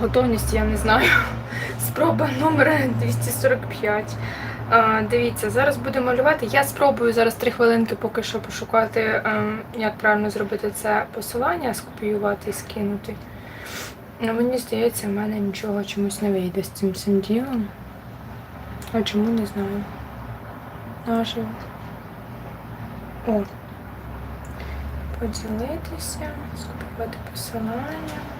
Готовність я не знаю. Спроба номер 245. А, дивіться, зараз буду малювати. Я спробую зараз три хвилинки поки що пошукати, ем, як правильно зробити це посилання, скопіювати і скинути. Ну, мені здається, в мене нічого чомусь не вийде з цим цим ділом. А чому не знаю. Наживо. О. Поділитися, скопіювати посилання.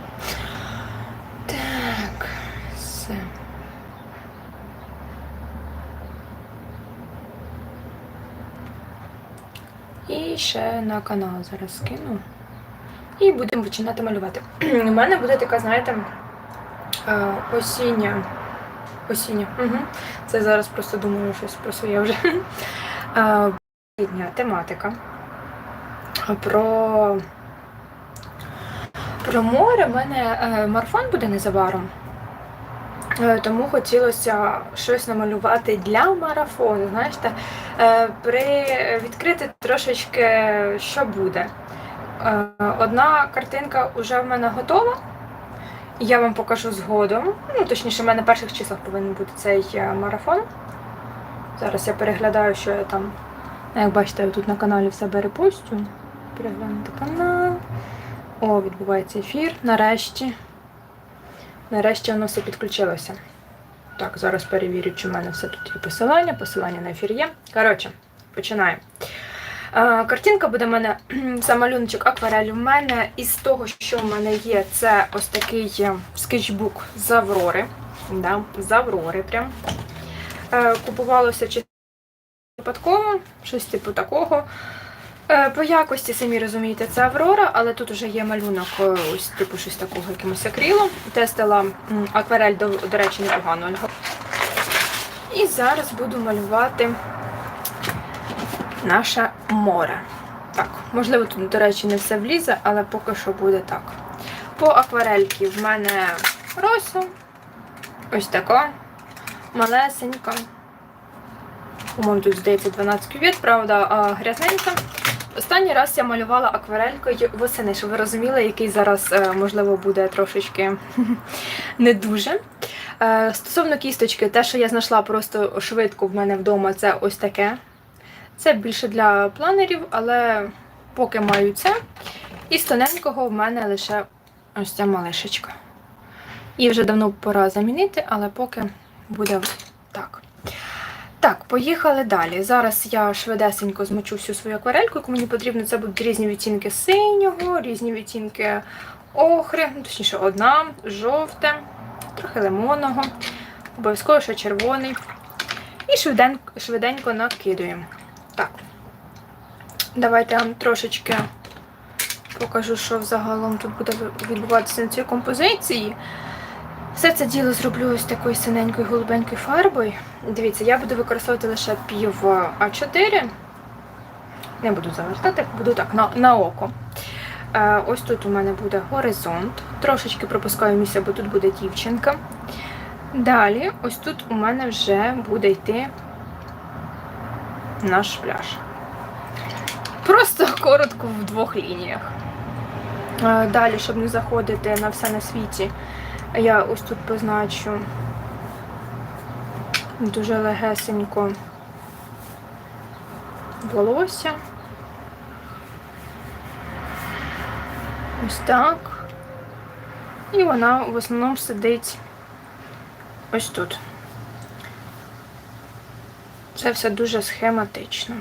Так, все. І ще на канал зараз скину. І будемо починати малювати. У мене буде така, знаєте, е, осіння. Осіння. Угу. Це зараз просто думаю щось про своє вже. Е, тематика. Про про море в мене е, марафон буде незабаром. Е, Тому хотілося щось намалювати для марафону. Знаєте, е, при відкрити трошечки, що буде. Одна картинка вже в мене готова. Я вам покажу згодом. Ну, точніше, в мене в перших числах повинен бути цей марафон. Зараз я переглядаю, що я там. Як бачите, я тут на каналі в себе репостю. Переглянути канал. О, відбувається ефір. Нарешті. Нарешті воно все підключилося. Так, зараз перевірю, чи в мене все тут є посилання. Посилання на ефір є. Коротше, починаємо. Е, Картинка буде в мене за малюночок акварель. В мене із того, що в мене є, це ось такий е, скетчбук з Аврори. Да, з Аврори прям. Е, Купувалося чи випадково, щось типу такого. Е, По якості, самі розумієте, це Аврора, але тут вже є малюнок, е, ось типу щось такого якимось акрилом. Тестила акварель, до, до речі, непогано. І зараз буду малювати наше море. Так, можливо, тут, до речі, не все влізе, але поки що буде так. По акварельки в мене роса. Ось така. Малесенька. По-моєму, тут здається 12 кювет, правда, грязненька. Останній раз я малювала акварелькою восени, щоб ви розуміли, який зараз, е, можливо, буде трошечки не дуже. Е, Стосовно кісточки, те, що я знайшла просто швидко в мене вдома, це ось таке. Це більше для планерів, але поки маю це. І з тоненького в мене лише ось ця малишечка. Її вже давно пора замінити, але поки буде так. Так, поїхали далі. Зараз я швидесенько змочу всю свою акварельку, яку мені потрібно. Це будуть різні відтінки синього, різні відтінки охри, ну, точніше, одна, жовте, трохи лимонного, обов'язково ще червоний. І швиденько, швиденько накидуємо. Так. Давайте я вам трошечки покажу, що взагалом тут буде відбуватися на цій композиції. Все це діло зроблю ось такою синенькою голубенькою фарбою. Дивіться, я буду використовувати лише пів А4. Не буду завертати, буду так, на, на око. Е, ось тут у мене буде горизонт. Трошечки пропускаю місце, бо тут буде дівчинка. Далі, ось тут у мене вже буде йти наш пляж. Просто коротко в двох лініях. Е, Далі, щоб не заходити на все на світі, я ось тут позначу дуже легесенько волосся. Ось так. І вона в основному сидить ось тут. Це все дуже схематично.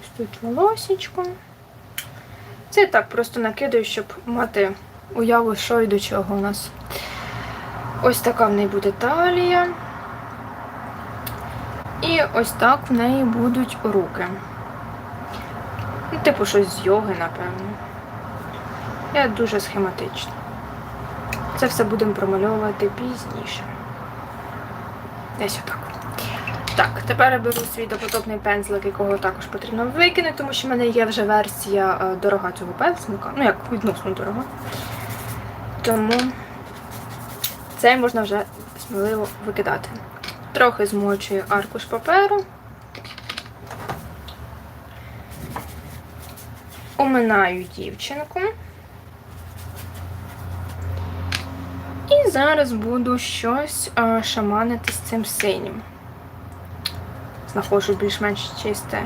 Ось тут волосечко. Це так просто накидаю, щоб мати уяву, що і до чого у нас. Ось така в неї буде талія. І ось так в неї будуть руки. Ну, типу щось з йоги, напевно. Я дуже схематично. Це все будемо промальовувати пізніше. Десь отак. Так, тепер я беру свій допотопний пензлик, якого також потрібно викинути, тому що в мене є вже версія е, дорога цього пензлика. Ну, як відносно дорога. Тому цей можна вже сміливо викидати. Трохи змочую аркуш паперу. Оминаю дівчинку. І зараз буду щось шаманити з цим синім. Знаходжу більш-менш чисте.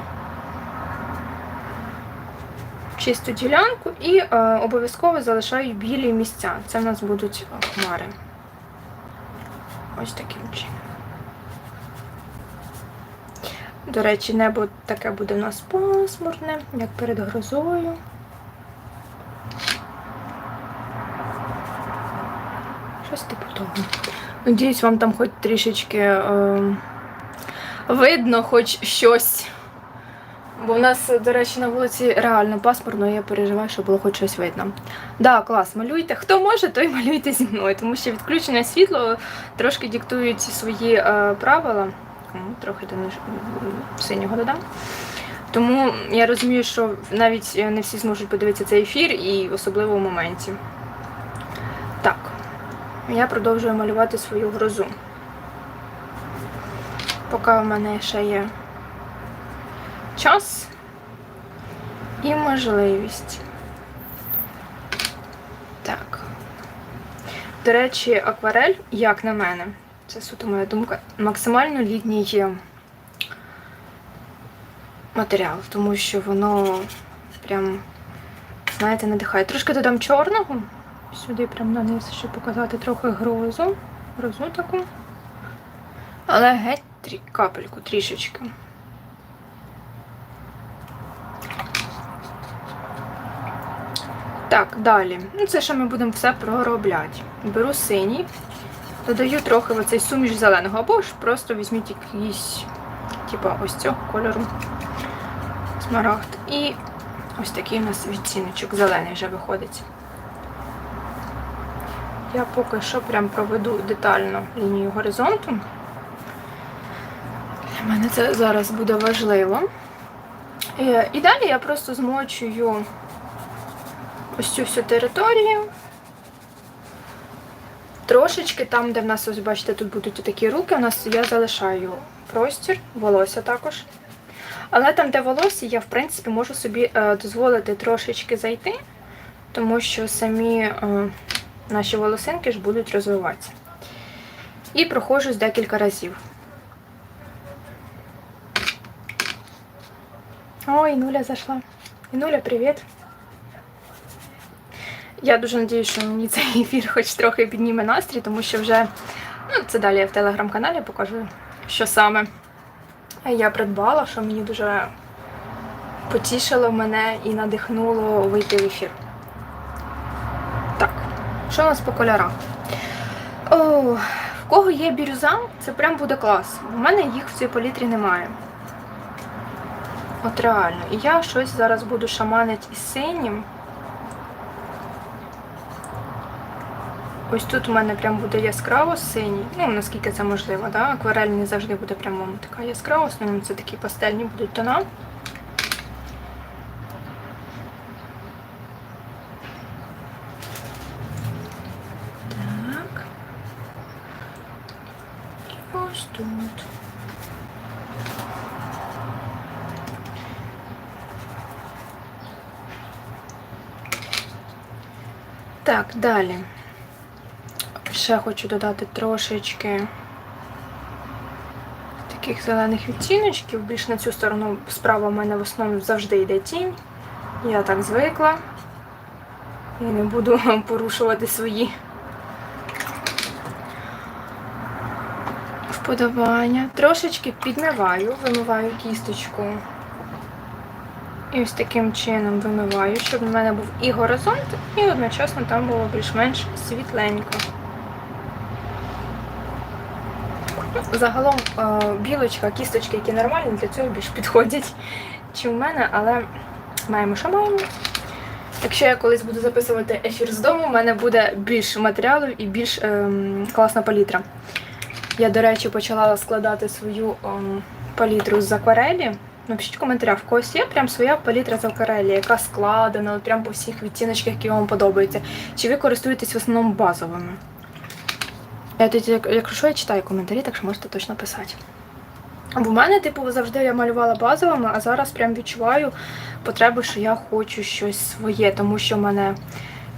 Чисту ділянку і е, обов'язково залишаю білі місця. Це в нас будуть хмари. Ось таким чином. До речі, небо таке буде у нас пасмурне, як перед грозою. Щось типу того. Надіюсь, вам там хоч трішечки е, видно хоч щось. Бо в нас, до речі, на вулиці реально пасмурно, я переживаю, щоб було хоч щось видно. Да, клас, малюйте. Хто може, той малюйте зі мною, тому що відключення світла трошки диктують свої е, правила. Трохи до синього додам. Тому я розумію, що навіть не всі зможуть подивитися цей ефір, і особливо в моменті. Так, я продовжую малювати свою грозу. Поки в мене ще є час і можливість. Так. До речі, акварель, як на мене, це суто моя думка, максимально літній матеріал, тому що воно прям, знаєте, надихає. Трошки додам чорного. Сюди прям наниз, щоб показати трохи грозу. Грозу таку. Але геть трі, капельку трішечки. Так, далі. Ну, це що ми будемо все проробляти. Беру синій, додаю трохи в оцей суміш зеленого, або ж просто візьміть якийсь, типу, ось цього кольору смарагд. І ось такий у нас відціночок зелений вже виходить. Я поки що прям проведу детально лінію горизонту. Для мене це зараз буде важливо. Е, І далі я просто змочую ось цю всю територію. Трошечки там, де в нас, ось бачите, тут будуть такі руки, у нас я залишаю простір, волосся також. Але там, де волосся, я, в принципі, можу собі е, дозволити трошечки зайти, тому що самі е, наші волосинки ж будуть розвиватися. І проходжусь декілька разів. Ой, Нуля зайшла. Інуля, привіт. Я дуже надію, що мені цей ефір хоч трохи підніме настрій, тому що вже ну, це далі я в телеграм-каналі покажу, що саме я придбала, що мені дуже потішило мене і надихнуло вийти в ефір. Так, що у нас по кольорах? О, в кого є бірюза, це прям буде клас. У мене їх в цій палітрі немає. От реально. І я щось зараз буду шаманить із синім. Ось тут у мене прям буде яскраво синій. Ну, наскільки це можливо, да? акварель не завжди буде прямо така яскрава, основному це такі пастельні будуть тона. Так. І ось тут. Так, далі. Ще хочу додати трошечки таких зелених відтіночків. Більш на цю сторону справа в мене в основному завжди йде тінь. Я так звикла. Я не буду порушувати свої вподобання. Трошечки підмиваю, вимиваю кісточку. І ось таким чином вимиваю, щоб в мене був і горизонт, і одночасно там було більш-менш світленько. Загалом е, білочка, кісточки, які нормальні, для цього більш підходять, чи в мене, але маємо, що маємо. Якщо я колись буду записувати ефір з дому, в мене буде більше матеріалу і більш ем, класна палітра. Я, до речі, почала складати свою ем, палітру з акварелі. Напишіть в коментарях, в когось є прям своя палітра з акварелі, яка складена, от прям по всіх відтіночках, які вам подобаються. Чи ви користуєтесь в основному базовими? Я як- якщо що, я читаю коментарі, так що можете точно писати. Бо в мене, типу, завжди я малювала базовими, а зараз прям відчуваю потребу, що я хочу щось своє, тому що в мене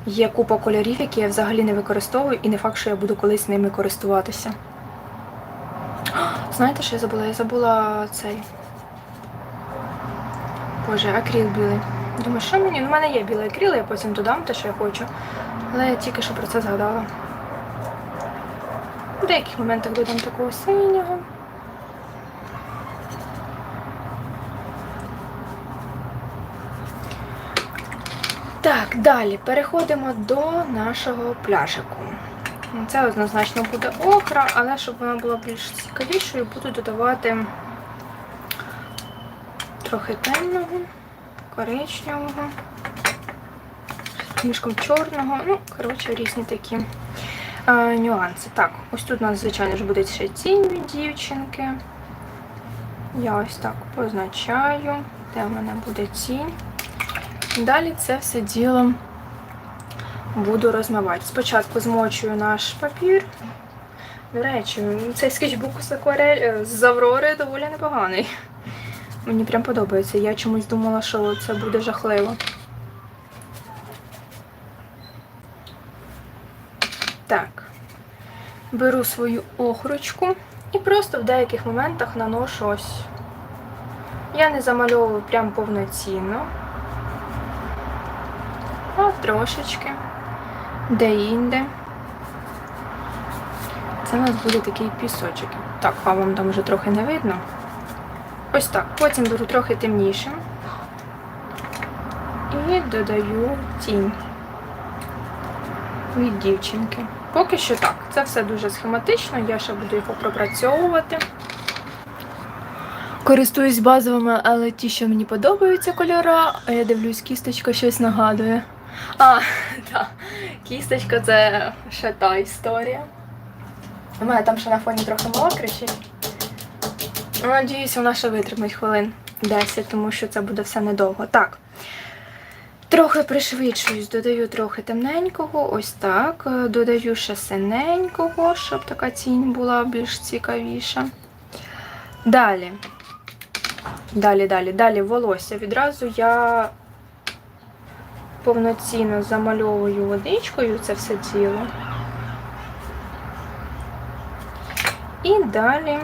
Є купа кольорів, які я взагалі не використовую, і не факт, що я буду колись ними користуватися. Знаєте, що я забула? Я забула цей. Боже, акріл білий. Думаю, що мені? Ну, в мене є білий акріл, я потім додам те, що я хочу. Але я тільки що про це згадала. В деяких моментах додам такого синього. Так, далі переходимо до нашого пляшику. Це однозначно буде окра, але щоб вона була більш цікавішою, буду додавати трохи темного, коричневого, мішком чорного, ну, коротше, різні такі е, нюанси. Так, ось тут у нас, звичайно ж, буде ще тінь дівчинки. Я ось так позначаю, де в мене буде тінь. Далі це все діло буду розмивати. Спочатку змочую наш папір. До речі, цей скетчбук з акварель з Аврори доволі непоганий. Мені прям подобається. Я чомусь думала, що це буде жахливо. Так. Беру свою охрочку і просто в деяких моментах наношу ось. Я не замальовую прям повноцінно, а трошечки де-інде. Це у нас буде такий пісочок. Так, а вам там вже трохи не видно. Ось так. Потім беру трохи темнішим і додаю тінь від дівчинки. Поки що так. Це все дуже схематично, я ще буду його пропрацьовувати. Користуюсь базовими, але ті, що мені подобаються кольора, а я дивлюсь, кісточка щось нагадує. А, так, кісточка це ще та історія. У мене там ще на фоні трохи мокричить. Надіюсь, вона ще витримить хвилин 10, тому що це буде все недовго. Так. Трохи пришвидшуюсь, додаю трохи темненького, ось так. Додаю ще синенького, щоб така тінь була більш цікавіша. Далі. Далі, далі, далі волосся. Відразу я повноцінно замальовую водичкою це все тіло. І далі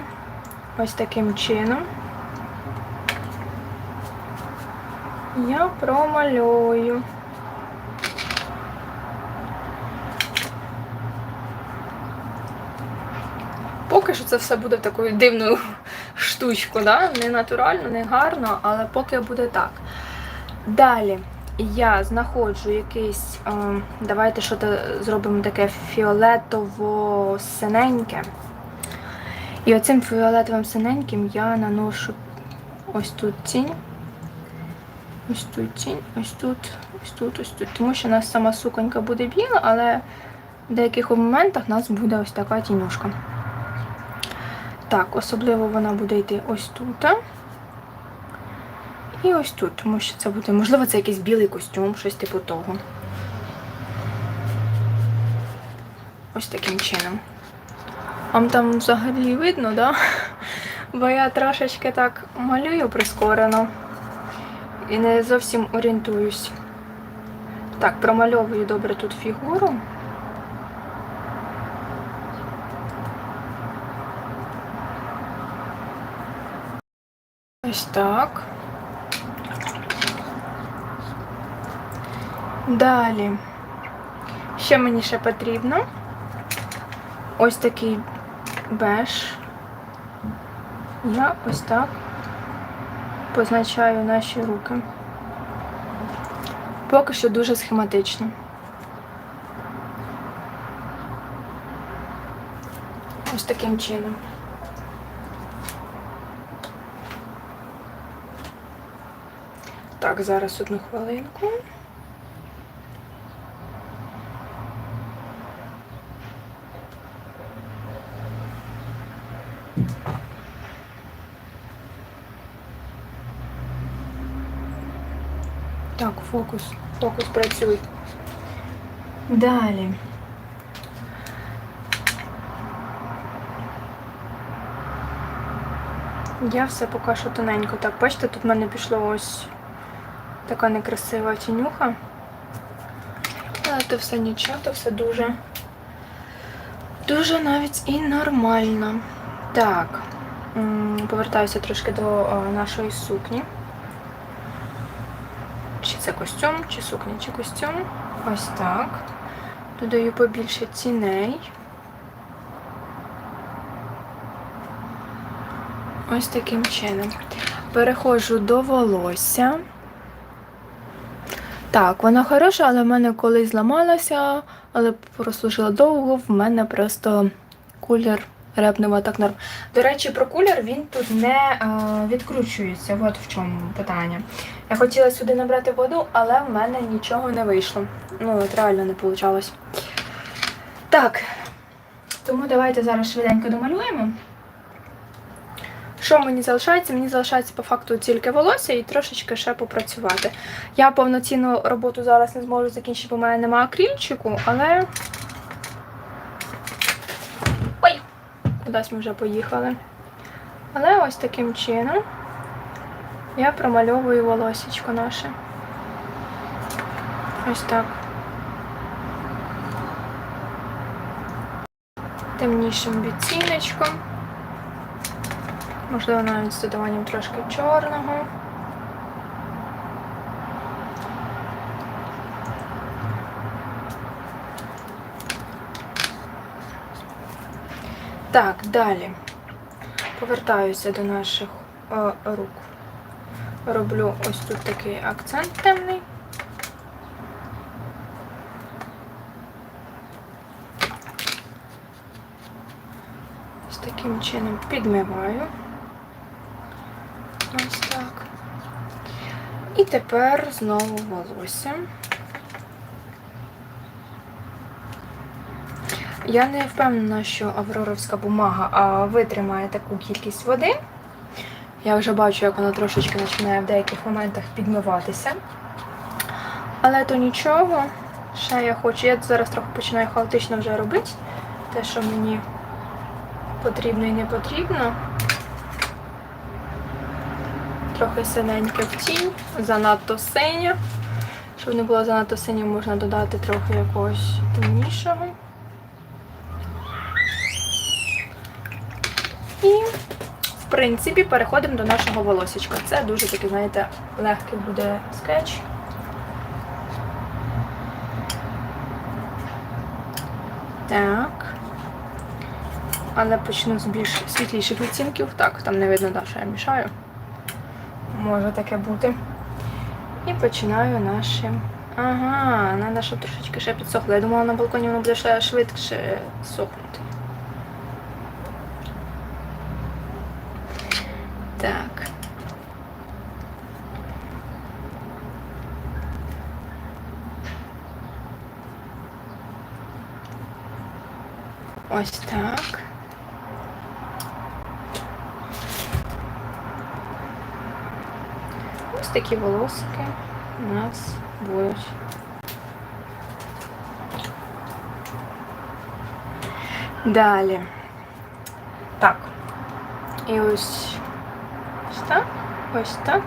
ось таким чином я промальовую. Поки що це все буде такою дивною штучкою, да? не натурально, не гарно, але поки буде так. Далі я знаходжу якийсь, е, давайте що зробимо таке фіолетово-синеньке. І оцим фіолетовим синеньким я наношу ось тут тінь. Ось тут тінь, ось тут, ось тут, ось тут. Тому що у нас сама суконька буде біла, але в деяких моментах у нас буде ось така тінюшка. Так, особливо вона буде йти ось тут. І ось тут, тому що це буде, можливо, це якийсь білий костюм, щось типу того. Ось таким чином. Вам там взагалі видно, да? Бо я трошечки так малюю прискорено і не зовсім орієнтуюсь. Так, промальовую добре тут фігуру. Ось так. Далі. Що мені ще потрібно? Ось такий беж. Я ось так позначаю наші руки. Поки що дуже схематично. Ось таким чином. Так, зараз одну хвилинку. Так, фокус. Фокус працює. Далі. Я все поки що тоненько. Так, бачите, тут в мене пішло ось така некрасива тінюха. Але то все нічого, то все дуже. Дуже навіть і нормально. Так, повертаюся трошки до е, нашої сукні. Чи це костюм, чи сукня, чи костюм. Ось так. Додаю побільше ціней. Ось таким чином. Переходжу до волосся. Так, вона хороша, але в мене колись зламалася, але прослужила довго, в мене просто кулер репнува так норм. До речі, про кулер він тут не е, відкручується. От в чому питання. Я хотіла сюди набрати воду, але в мене нічого не вийшло. Ну, от реально не вийшло. Так, тому давайте зараз швиденько домалюємо. Що мені залишається? Мені залишається по факту тільки волосся і трошечки ще попрацювати. Я повноцінну роботу зараз не зможу закінчити, бо в мене немає акрильчику, але. Ой! Кудись ми вже поїхали. Але ось таким чином я промальовую волосечко наше. Ось так. Темнішим відціночком. Можливо, навіть з додаванням трошки чорного. Так, далі. Повертаюся до наших е, рук. Роблю ось тут такий акцент темний. Ось таким чином підмиваю. Ось так. І тепер знову волосся. Я не впевнена, що авроровська бумага витримає таку кількість води. Я вже бачу, як вона трошечки починає в деяких моментах підмиватися. Але то нічого. Ще я хочу. Я зараз трохи починаю хаотично вже робити. Те, що мені потрібно і не потрібно. Трохи синеньке в тінь, занадто синя. Щоб не було занадто синім, можна додати трохи якогось темнішого. І, принципі, переходимо до нашого волосечка. Це дуже такий, знаєте, легкий буде скетч. Так. Але почну з більш світліших відцінків. Так, там не видно, що я мішаю. Може таке бути. І починаю нашим. Ага, треба, щоб трошечки ще підсохло. Я думала, на балконі воно буде ще швидше сохнути. Так. Ось так. Ось такі волосики у нас будуть. Далі. Так. І ось ось так, ось так.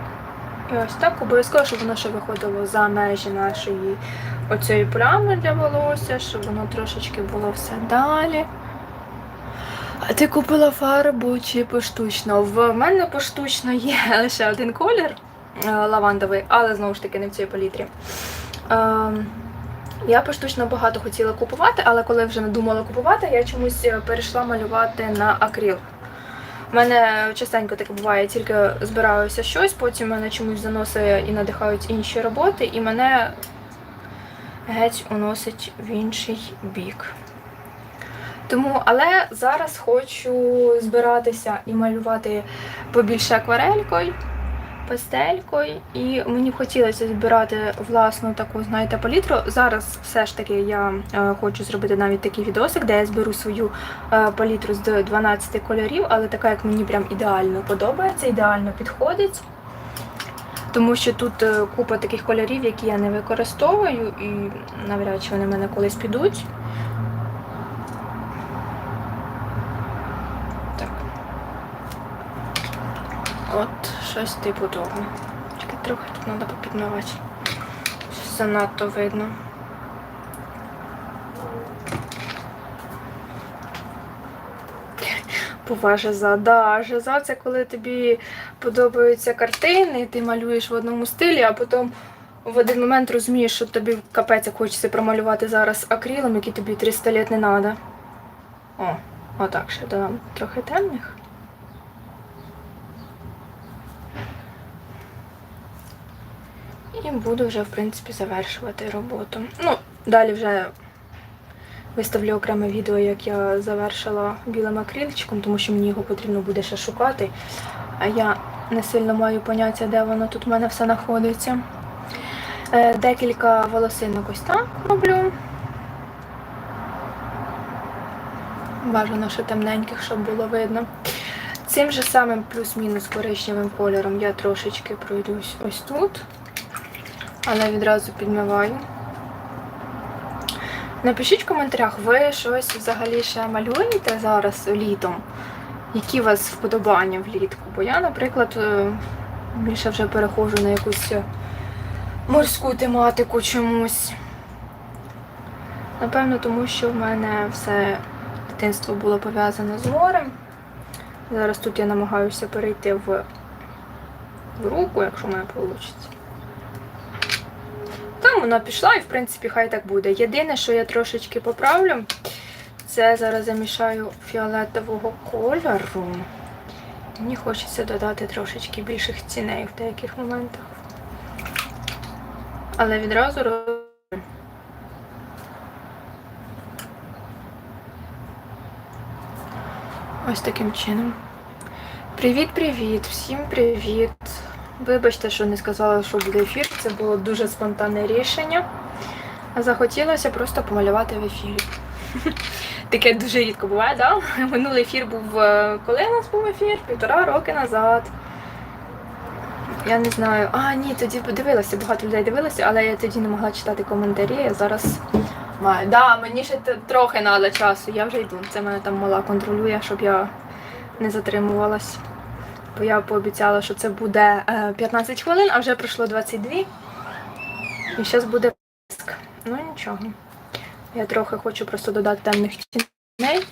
І ось так. Обов'язково, щоб воно ще виходило за межі нашої оцієї плями для волосся, щоб воно трошечки було все далі. А ти купила фарбу чи поштучно? В мене поштучно є лише один колір е, лавандовий, але знову ж таки не в цій палітрі. Ем, Я поштучно багато хотіла купувати, але коли вже не думала купувати, я чомусь е, перейшла малювати на акрил. У мене частенько таке буває, тільки збираюся щось, потім мене чомусь заносить і надихають інші роботи, і мене геть уносить в інший бік. Тому, але зараз хочу збиратися і малювати побільше акварелькою, пастелькою. І мені б хотілося збирати власну таку, знаєте, палітру. Зараз все ж таки я е, хочу зробити навіть такий відосик, де я зберу свою е, палітру з 12 кольорів, але така, як мені прям ідеально подобається, ідеально підходить. Тому що тут е, купа таких кольорів, які я не використовую, і навряд чи вони в мене колись підуть. щось типу того. Тільки трохи тут треба попідмивати. Щось занадто видно. Бува, жиза, да, жиза це коли тобі подобаються картини, ти малюєш в одному стилі, а потім в один момент розумієш, що тобі капець хочеться промалювати зараз акрилом, який тобі 300 літ не треба. О, отак ще додам трохи темних. І буду вже, в принципі, завершувати роботу. Ну, далі вже виставлю окреме відео, як я завершила білим акрильчиком, тому що мені його потрібно буде ще шукати. А я не сильно маю поняття, де воно тут в мене все знаходиться. Е, Декілька волосинок ось так роблю. Бажано, що темненьких, щоб було видно. Цим же самим плюс-мінус коричневим кольором я трошечки пройдусь ось тут, але відразу підмиваю. Напишіть в коментарях, ви щось взагалі ще малюєте зараз літом? Які у вас вподобання влітку? Бо я, наприклад, е, більше вже переходжу на якусь морську тематику чомусь. Напевно, тому що в мене все дитинство було пов'язане з морем. Зараз тут я намагаюся перейти в, в руку, якщо в мене вийде. Там вона пішла і, в принципі, хай так буде. Єдине, що я трошечки поправлю, це зараз замішаю фіолетового кольору. Мені хочеться додати трошечки більших ціней в деяких моментах. Але відразу роз- ось таким чином. Привіт-привіт! Всім привіт! Вибачте, що не сказала, що буде ефір. Це було дуже спонтанне рішення. Захотілося просто помалювати в ефірі. Таке дуже рідко буває, да? Минулий ефір був е, коли у нас був ефір? Півтора роки назад. Я не знаю. А, ні, тоді подивилася, багато людей дивилося, але я тоді не могла читати коментарі. Я зараз маю. Да, мені ще трохи треба часу, я вже йду. Це мене там мала контролює, щоб я не затримувалась. Бо я пообіцяла, що це буде е, 15 хвилин, а вже пройшло 22. І зараз буде писк. Ну нічого. Я трохи хочу просто додати темних тіней.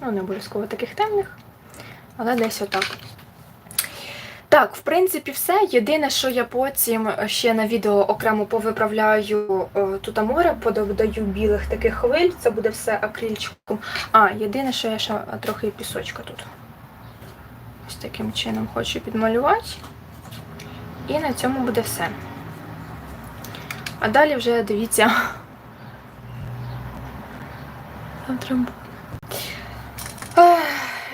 Ну, не обов'язково таких темних, але десь отак. Так, в принципі, все. Єдине, що я потім ще на відео окремо повиправляю е, тут море, пододаю білих таких хвиль, це буде все акрильчиком. А, єдине, що я ще трохи пісочка тут. Таким чином хочу підмалювати. І на цьому буде все. А далі вже дивіться.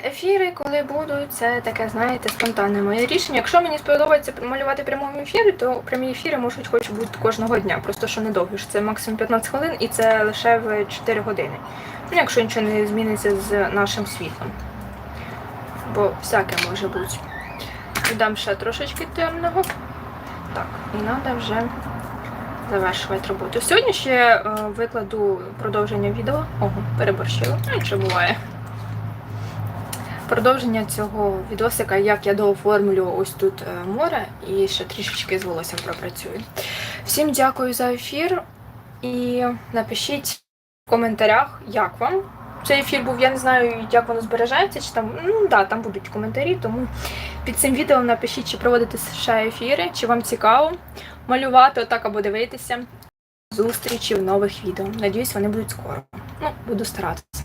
Ефіри, коли будуть, це таке, знаєте, спонтанне моє рішення. Якщо мені сподобається малювати прямому ефірі, то прямі ефіри можуть хоч бути кожного дня. Просто що не довгі, що це максимум 15 хвилин і це лише в 4 години. Ну, якщо нічого не зміниться з нашим світлом. Бо всяке може бути. Дам ще трошечки темного. Так, і треба вже завершувати роботу. Сьогодні ще е, викладу продовження відео. Ого, переборщила. Ну, нічого буває. Продовження цього відосика, як я дооформлю ось тут е, море і ще трішечки з волоссям пропрацюю. Всім дякую за ефір і напишіть в коментарях, як вам цей ефір був. Я не знаю, як воно збережається, чи там. Ну да, там будуть коментарі, тому під цим відео напишіть, чи проводити ще ефіри, чи вам цікаво малювати отак або дивитися. Зустрічі в нових відео. Надіюсь, вони будуть скоро. Ну, буду старатися.